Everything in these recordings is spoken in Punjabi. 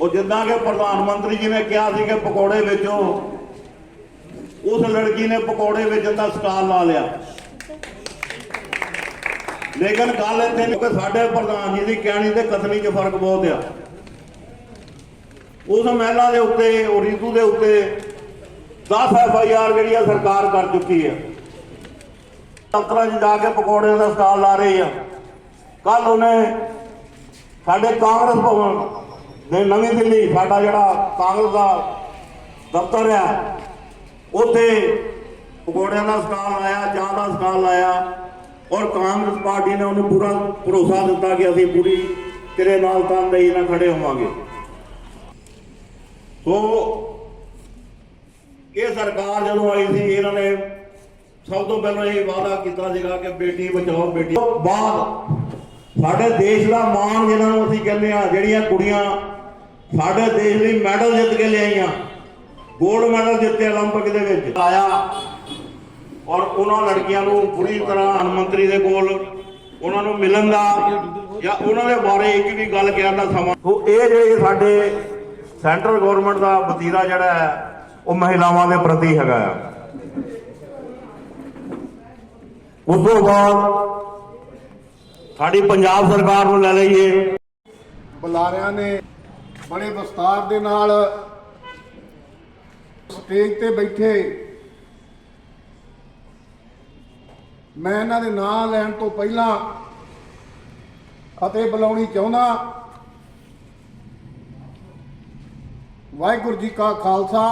ਉਹ ਜਿੱਦਾਂ ਕਿ ਪ੍ਰਧਾਨ ਮੰਤਰੀ ਜੀ ਨੇ ਕਿਹਾ ਸੀ ਕਿ ਪਕੌੜੇ ਵੇਚੋ। ਉਸ ਲੜਕੀ ਨੇ ਪਕੌੜੇ ਵੇਚਣ ਦਾ ਸਟਾਲ ਲਾ ਲਿਆ। ਲੇਕਿਨ ਗੱਲ ਇੱਥੇ ਕਿ ਸਾਡੇ ਪ੍ਰਧਾਨ ਜੀ ਦੀ ਕਹਿਣੀ ਤੇ ਕਥਨੀ 'ਚ ਫ਼ਰਕ ਬਹੁਤ ਆ। ਉਸ ਮਹਿਲਾ ਦੇ ਉੱਤੇ ਉਹ ਰੀਤੂ ਦੇ ਉੱਤੇ 10 ਐਫ ਆਈ ਆਰ ਜਿਹੜੀ ਆ ਸਰਕਾਰ ਕਰ ਚੁੱਕੀ ਹੈ ਦਫ਼ਤਰਾਂ 'ਚ ਜਾ ਕੇ ਪਕੌੜਿਆਂ ਦਾ ਸਟਾਲ ਲਾ ਰਹੀ ਆ। ਕੱਲ ਉਹਨੇ ਸਾਡੇ ਕਾਂਗਰਸ ਭਵਨ ਦੇ ਨਵੀਂ ਦਿੱਲੀ, ਸਾਡਾ ਜਿਹੜਾ ਕਾਂਗਰਸ ਦਾ ਦਫ਼ਤਰ ਆ, ਉੱਥੇ ਪਕੌੜਿਆਂ ਦਾ ਸਟਾਲ ਲਾਇਆ, ਚਾਹ ਦਾ ਸਟਾਲ ਲਾਇਆ ਔਰ ਕਾਂਗਰਸ ਪਾਰਟੀ ਨੇ ਉਹਨੂੰ ਪੂਰਾ ਭਰੋਸਾ ਦਿੱਤਾ ਕਿ ਅਸੀਂ ਪੂਰੀ ਤੇਰੇ ਨਾਲ ਤਨਦੇਹੀ ਨਾਲ ਖੜੇ ਹੋਵਾਂਗੇ। ਸੋ ਇਹ ਸਰਕਾਰ ਜਦੋਂ ਆਈ ਸੀ, ਇਹਨਾਂ ਨੇ ਸਭ ਤੋਂ ਪਹਿਲਾਂ ਇਹ ਵਾਅਦਾ ਕੀਤਾ ਸੀਗਾ ਕਿ ਬੇਟੀ ਬਚਾਓ, ਬੇਟੀ ਤੋਂ ਬਾਅਦ ਸਾਡੇ ਦੇਸ਼ ਦਾ ਮਾਣ ਜਿਹਨਾਂ ਨੂੰ ਅਸੀਂ ਕਹਿੰਦੇ ਆ ਜਿਹੜੀਆਂ ਕੁੜੀਆਂ ਸਾਡੇ ਦੇਸ਼ ਲਈ ਮੈਡਲ ਜਿੱਤ ਕੇ ਲਿਆਈਆਂ ਗੋਲਡ ਮੈਡਲ ਜਿੱਤੇ 올림픽 ਦੇ ਵਿੱਚ ਆਇਆ ਔਰ ਉਹਨਾਂ ਲੜਕੀਆਂ ਨੂੰ ਪੂਰੀ ਤਰ੍ਹਾਂ ਪ੍ਰਧਾਨ ਮੰਤਰੀ ਦੇ ਕੋਲ ਉਹਨਾਂ ਨੂੰ ਮਿਲਣ ਦਾ ਜਾਂ ਉਹਨਾਂ ਦੇ ਬਾਰੇ ਇੱਕ ਵੀ ਗੱਲ ਕਹਿਣ ਦਾ ਸਮਾਂ ਸੋ ਇਹ ਜਿਹੜੇ ਸਾਡੇ ਸੈਂਟਰਲ ਗਵਰਨਮੈਂਟ ਦਾ ਵਤੀਰਾ ਜਿਹੜਾ ਹੈ ਉਹ ਮਹਿਲਾਵਾਂ ਦੇ ਪ੍ਰਤੀ ਹੈਗਾ ਆ ਉਸ ਤੋਂ ਬਾਅਦ ਸਾਡੀ ਪੰਜਾਬ ਸਰਕਾਰ ਨੂੰ ਲੈ ਲਈਏ ਬੁਲਾਰਿਆਂ ਨੇ ਬੜੇ ਵਿਸਤਾਰ ਦੇ ਨਾਲ ਸਟੇਜ ਤੇ ਬੈਠੇ। ਮੈਂ ਇਹਨਾਂ ਦੇ ਨਾਂ ਲੈਣ ਤੋਂ ਪਹਿਲਾਂ ਅਤੇ ਬੁਲਾਉਣੀ ਚਾਹੁੰਦਾ। ਵਾਹਿਗੁਰੂ ਜੀ ਕਾ ਖਾਲਸਾ।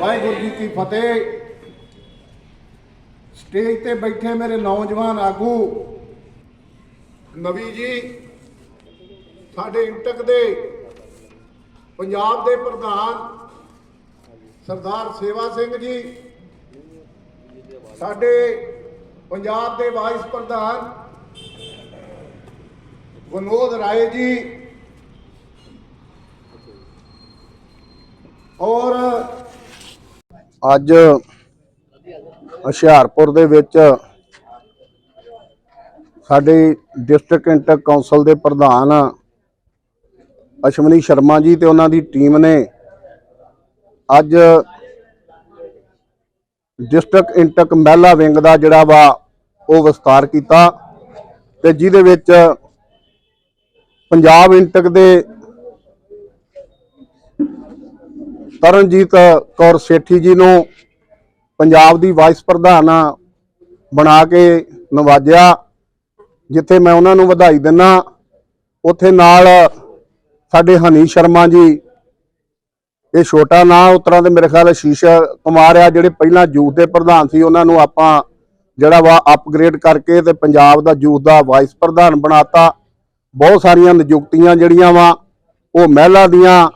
ਵਾਹਿਗੁਰੂ ਜੀ ਕੀ ਫਤਿਹ। ਸਟੇਜ ਤੇ ਬੈਠੇ ਮੇਰੇ ਨੌਜਵਾਨ ਆਗੂ ਨਵੀ ਜੀ। ਸਾਡੇ ਇੰਟਕ ਦੇ ਪੰਜਾਬ ਦੇ ਪ੍ਰਧਾਨ ਸਰਦਾਰ ਸੇਵਾ ਸਿੰਘ ਜੀ, ਸਾਡੇ ਪੰਜਾਬ ਦੇ ਵਾਈਸ ਪ੍ਰਧਾਨ ਵਿਨੋਦ ਰਾਏ ਜੀ ਔਰ ਅੱਜ ਹੁਸ਼ਿਆਰਪੁਰ ਦੇ ਵਿੱਚ ਸਾਡੇ ਡਿਸਟ੍ਰਿਕਟ ਇੰਟਰ ਕਾਉਂਸਲ ਦੇ ਪ੍ਰਧਾਨ ਅਸ਼ਵਨੀ ਸ਼ਰਮਾ ਜੀ ਤੇ ਉਹਨਾਂ ਦੀ ਟੀਮ ਨੇ ਅੱਜ ਡਿਸਟ੍ਰਿਕਟ ਇੰਟਕ ਮਹਿਲਾ ਵਿੰਗ ਦਾ ਜਿਹੜਾ ਵਾ ਉਹ ਵਿਸਤਾਰ ਕੀਤਾ ਤੇ ਜਿਹਦੇ ਵਿੱਚ ਪੰਜਾਬ ਇੰਟਕ ਦੇ ਤਰਨਜੀਤ ਕੌਰ ਸੇਠੀ ਜੀ ਨੂੰ ਪੰਜਾਬ ਦੀ ਵਾਈਸ ਪ੍ਰਧਾਨ ਬਣਾ ਕੇ ਨਵਾਜਿਆ, ਜਿੱਥੇ ਮੈਂ ਉਹਨਾਂ ਨੂੰ ਵਧਾਈ ਦਿੰਨਾ, ਉੱਥੇ ਨਾਲ ਸਾਡੇ ਹਨੀ ਸ਼ਰਮਾ ਜੀ, ਇਹ ਛੋਟਾ ਨਾਂ ਉਤਰਾਂ ਦੇ ਮੇਰੇ ਖਿਆਲ ਸ਼ੀਸ਼ਾ ਕੁਮਾਰ ਆ, ਜਿਹੜੇ ਪਹਿਲਾਂ ਯੂਥ ਦੇ ਪ੍ਰਧਾਨ ਸੀ, ਉਹਨਾਂ ਨੂੰ ਆਪਾਂ ਜਿਹੜਾ ਵਾ ਅਪਗ੍ਰੇਡ ਕਰਕੇ ਤੇ ਪੰਜਾਬ ਦਾ ਯੂਥ ਦਾ ਵਾਈਸ ਪ੍ਰਧਾਨ ਬਣਾਤਾ। ਬਹੁਤ ਸਾਰੀਆਂ ਨਿਯੁਕਤੀਆਂ ਜਿਹੜੀਆਂ ਵਾ, ਉਹ ਮਹਿਲਾ ਦੀਆਂ,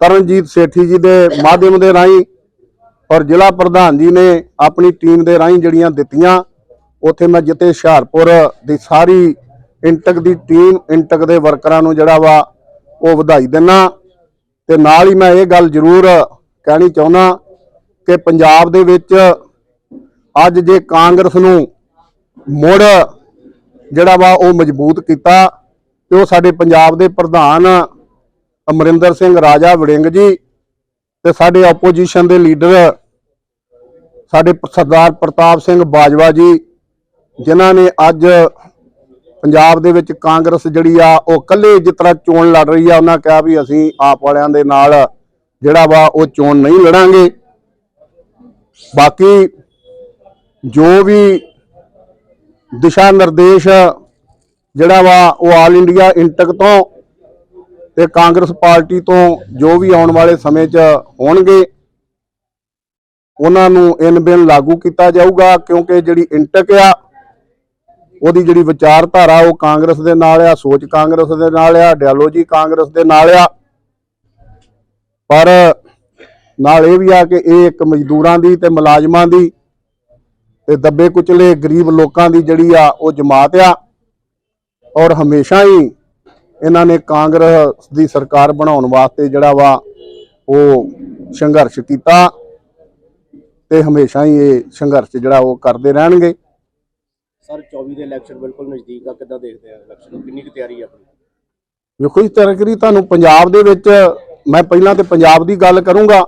ਤਰਨਜੀਤ ਸੇਠੀ ਜੀ ਦੇ ਮਾਧਿਅਮ ਦੇ ਰਾਹੀਂ ਔਰ ਜ਼ਿਲ੍ਹਾ ਪ੍ਰਧਾਨ ਜੀ ਨੇ ਆਪਣੀ ਟੀਮ ਦੇ ਰਾਹੀਂ ਜਿਹੜੀਆਂ ਦਿੱਤੀਆਂ, ਉੱਥੇ ਮੈਂ ਜਿੱਤੇ ਹੁਸ਼ਿਆਰਪੁਰ ਦੀ ਸਾਰੀ ਇੰਟਕ ਦੀ ਟੀਮ ਇੰਟਕ ਦੇ ਵਰਕਰਾਂ ਨੂੰ ਜਿਹੜਾ ਵਾ ਉਹ ਵਧਾਈ ਦਿੰਨਾ ਤੇ ਨਾਲ ਹੀ ਮੈਂ ਇਹ ਗੱਲ ਜ਼ਰੂਰ ਕਹਿਣੀ ਚਾਹੁੰਦਾ ਕਿ ਪੰਜਾਬ ਦੇ ਵਿੱਚ ਅੱਜ ਜੇ ਕਾਂਗਰਸ ਨੂੰ ਮੁੜ ਜਿਹੜਾ ਵਾ ਉਹ ਮਜ਼ਬੂਤ ਕੀਤਾ ਤੇ ਉਹ ਸਾਡੇ ਪੰਜਾਬ ਦੇ ਪ੍ਰਧਾਨ ਅਮਰਿੰਦਰ ਸਿੰਘ ਰਾਜਾ ਵੜਿੰਗ ਜੀ ਤੇ ਸਾਡੇ ਆਪੋਜੀਸ਼ਨ ਦੇ ਲੀਡਰ ਸਾਡੇ ਸਰਦਾਰ ਪ੍ਰਤਾਪ ਸਿੰਘ ਬਾਜਵਾ ਜੀ, ਜਿਨ੍ਹਾਂ ਨੇ ਅੱਜ ਪੰਜਾਬ ਦੇ ਵਿੱਚ ਕਾਂਗਰਸ ਜਿਹੜੀ ਆ, ਉਹ ਇਕੱਲੇ ਜਿਸ ਤਰ੍ਹਾਂ ਚੋਣ ਲੜ ਰਹੀ ਆ, ਉਹਨਾਂ ਕਿਹਾ ਵੀ ਅਸੀਂ ਆਪ ਵਾਲਿਆਂ ਦੇ ਨਾਲ ਜਿਹੜਾ ਵਾ, ਉਹ ਚੋਣ ਨਹੀਂ ਲੜਾਂਗੇ। ਬਾਕੀ ਜੋ ਵੀ ਦਿਸ਼ਾ ਨਿਰਦੇਸ਼ ਜਿਹੜਾ ਵਾ, ਉਹ ਆਲ ਇੰਡੀਆ ਇੰਟਕ ਤੋਂ ਤੇ ਕਾਂਗਰਸ ਪਾਰਟੀ ਤੋਂ ਜੋ ਵੀ ਆਉਣ ਵਾਲੇ ਸਮੇਂ 'ਚ ਹੋਣਗੇ, ਉਹਨਾਂ ਨੂੰ ਇਨ ਬਿਨ ਲਾਗੂ ਕੀਤਾ ਜਾਊਗਾ, ਕਿਉਂਕਿ ਜਿਹੜੀ ਇੰਟਕ ਆ ਉਹਦੀ ਜਿਹੜੀ ਵਿਚਾਰਧਾਰਾ ਉਹ ਕਾਂਗਰਸ ਦੇ ਨਾਲ ਆ, ਸੋਚ ਕਾਂਗਰਸ ਦੇ ਨਾਲ ਆ ਆਈਡੀਓਲੋਜੀ ਕਾਂਗਰਸ ਦੇ ਨਾਲ ਆ। ਪਰ ਨਾਲ ਇਹ ਵੀ ਆ ਕਿ ਇਹ ਇੱਕ ਮਜ਼ਦੂਰਾਂ ਦੀ ਤੇ ਮੁਲਾਜ਼ਮਾਂ ਦੀ ਤੇ ਦੱਬੇ ਕੁਚਲੇ ਗਰੀਬ ਲੋਕਾਂ ਦੀ ਜਿਹੜੀ ਆ, ਉਹ ਜਮਾਤ ਆ। ਔਰ ਹਮੇਸ਼ਾ ਹੀ ਇਹਨਾਂ ਨੇ ਕਾਂਗਰਸ ਦੀ ਸਰਕਾਰ ਬਣਾਉਣ ਵਾਸਤੇ ਜਿਹੜਾ ਵਾ, ਉਹ ਸੰਘਰਸ਼ ਕੀਤਾ ਤੇ ਹਮੇਸ਼ਾ ਹੀ ਇਹ ਸੰਘਰਸ਼ ਜਿਹੜਾ ਉਹ ਕਰਦੇ ਰਹਿਣਗੇ। ਸਰ 24 ਦੇ ਇਲੈਕਸ਼ਨ ਬਿਲਕੁਲ ਨਜ਼ਦੀਕ ਆ, ਕਿੱਦਾਂ ਦੇਖਦੇ ਆ ਇਲੈਕਸ਼ਨ ਨੂੰ? ਕਿੰਨੀ ਕੁ ਤਿਆਰੀ ਆ ਆਪਣੀ? ਵੇਖੋ ਇਸ ਤਰ੍ਹਾਂ ਕਰੀ ਤੁਹਾਨੂੰ ਪੰਜਾਬ ਦੇ ਵਿੱਚ, ਮੈਂ ਪਹਿਲਾਂ ਤੇ ਪੰਜਾਬ ਦੀ ਗੱਲ ਕਰੂੰਗਾ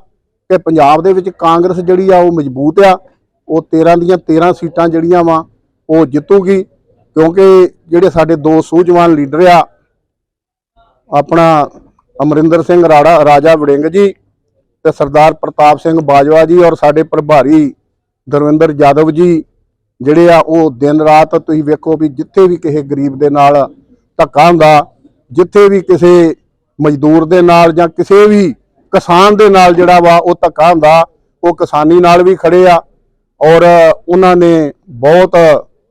ਕਿ ਪੰਜਾਬ ਦੇ ਵਿੱਚ ਕਾਂਗਰਸ ਜਿਹੜੀ ਆ, ਉਹ ਮਜ਼ਬੂਤ ਆ। ਉਹ 13 ਦੀਆਂ 13 ਸੀਟਾਂ ਜਿਹੜੀਆਂ ਵਾ, ਉਹ ਜਿੱਤੂਗੀ। ਕਿਉਂਕਿ ਜਿਹੜੇ ਸਾਡੇ ਦੋ ਸੂਝਵਾਨ ਲੀਡਰ ਆ, ਆਪਣਾ ਅਮਰਿੰਦਰ ਸਿੰਘ ਰਾੜਾ, ਰਾਜਾ ਵੜਿੰਗ ਜੀ ਤੇ ਸਰਦਾਰ ਪ੍ਰਤਾਪ ਸਿੰਘ ਬਾਜਵਾ ਜੀ ਔਰ ਸਾਡੇ ਪ੍ਰਭਾਰੀ ਦਰਵਿੰਦਰ ਯਾਦਵ ਜੀ ਜਿਹੜੇ ਆ ਉਹ ਦਿਨ ਰਾਤ ਤੁਸੀਂ ਵੇਖੋ ਵੀ ਜਿੱਥੇ ਵੀ ਕਿਸੇ ਗਰੀਬ ਦੇ ਨਾਲ ਧੱਕਾ ਹੁੰਦਾ, ਜਿੱਥੇ ਵੀ ਕਿਸੇ ਮਜ਼ਦੂਰ ਦੇ ਨਾਲ ਜਾਂ ਕਿਸੇ ਵੀ ਕਿਸਾਨ ਦੇ ਨਾਲ ਜਿਹੜਾ ਵਾ ਉਹ ਧੱਕਾ ਹੁੰਦਾ, ਉਹ ਕਿਸਾਨੀ ਨਾਲ ਵੀ ਖੜੇ ਆ ਔਰ ਉਹਨਾਂ ਨੇ ਬਹੁਤ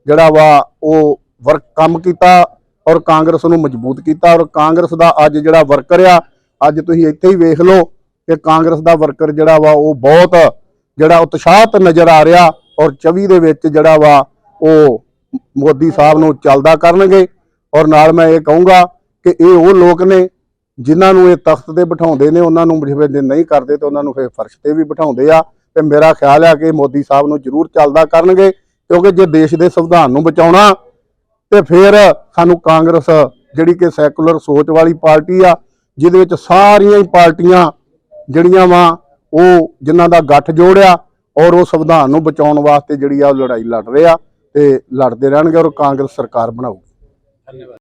ਜਿਹੜਾ ਵਾ ਉਹ ਵਰਕ ਕੰਮ ਕੀਤਾ ਔਰ ਕਾਂਗਰਸ ਨੂੰ ਮਜ਼ਬੂਤ ਕੀਤਾ ਔਰ ਕਾਂਗਰਸ ਦਾ ਅੱਜ ਜਿਹੜਾ ਵਰਕਰ ਆ, ਅੱਜ ਤੁਸੀਂ ਇੱਥੇ ਹੀ ਵੇਖ ਲਓ ਕਿ ਕਾਂਗਰਸ ਦਾ ਵਰਕਰ ਜਿਹੜਾ ਵਾ ਉਹ ਬਹੁਤ ਜਿਹੜਾ ਉਤਸ਼ਾਹਤ ਨਜ਼ਰ ਆ ਰਿਹਾ ਔਰ 24 ਦੇ ਵਿੱਚ ਜਿਹੜਾ ਵਾ ਉਹ ਮੋਦੀ ਸਾਹਿਬ ਨੂੰ ਚੱਲਦਾ ਕਰਨਗੇ। ਔਰ ਨਾਲ ਮੈਂ ਇਹ ਕਹੂੰਗਾ ਕਿ ਇਹ ਉਹ ਲੋਕ ਨੇ ਜਿਨ੍ਹਾਂ ਨੂੰ ਇਹ ਤਖਤ ਤੇ ਬਿਠਾਉਂਦੇ ਨੇ, ਉਹਨਾਂ ਨੂੰ ਜਿਵੇਂ ਨਹੀਂ ਕਰਦੇ ਤੇ ਉਹਨਾਂ ਨੂੰ ਫਿਰ ਫਰਸ਼ ਤੇ ਵੀ ਬਿਠਾਉਂਦੇ ਆ। ਤੇ ਮੇਰਾ ਖਿਆਲ ਆ ਕਿ ਮੋਦੀ ਸਾਹਿਬ ਨੂੰ ਜ਼ਰੂਰ ਚੱਲਦਾ ਕਰਨਗੇ, ਕਿਉਂਕਿ ਜੇ ਦੇਸ਼ ਦੇ ਸੰਵਿਧਾਨ ਨੂੰ ਬਚਾਉਣਾ ਤੇ ਫਿਰ ਸਾਨੂੰ ਕਾਂਗਰਸ ਜਿਹੜੀ ਕਿ ਸੈਕੂਲਰ ਸੋਚ ਵਾਲੀ ਪਾਰਟੀ ਆ, ਜਿਹਦੇ ਵਿੱਚ ਸਾਰੀਆਂ ਹੀ ਪਾਰਟੀਆਂ ਜਿਹੜੀਆਂ ਵਾ ਉਹ ਜਿਨ੍ਹਾਂ ਦਾ ਗੱਠ ਜੋੜਿਆ ਔਰ ਉਹ ਸੰਵਿਧਾਨ ਨੂੰ ਬਚਾਉਣ ਵਾਸਤੇ ਜਿਹੜੀ ਆ ਉਹ ਲੜਾਈ ਲੜ ਰਹੇ ਆ ਤੇ ਲੜਦੇ ਰਹਿਣਗੇ ਔਰ ਕਾਂਗਰਸ ਸਰਕਾਰ ਬਣਾਊਗੀ। ਧੰਨਵਾਦ।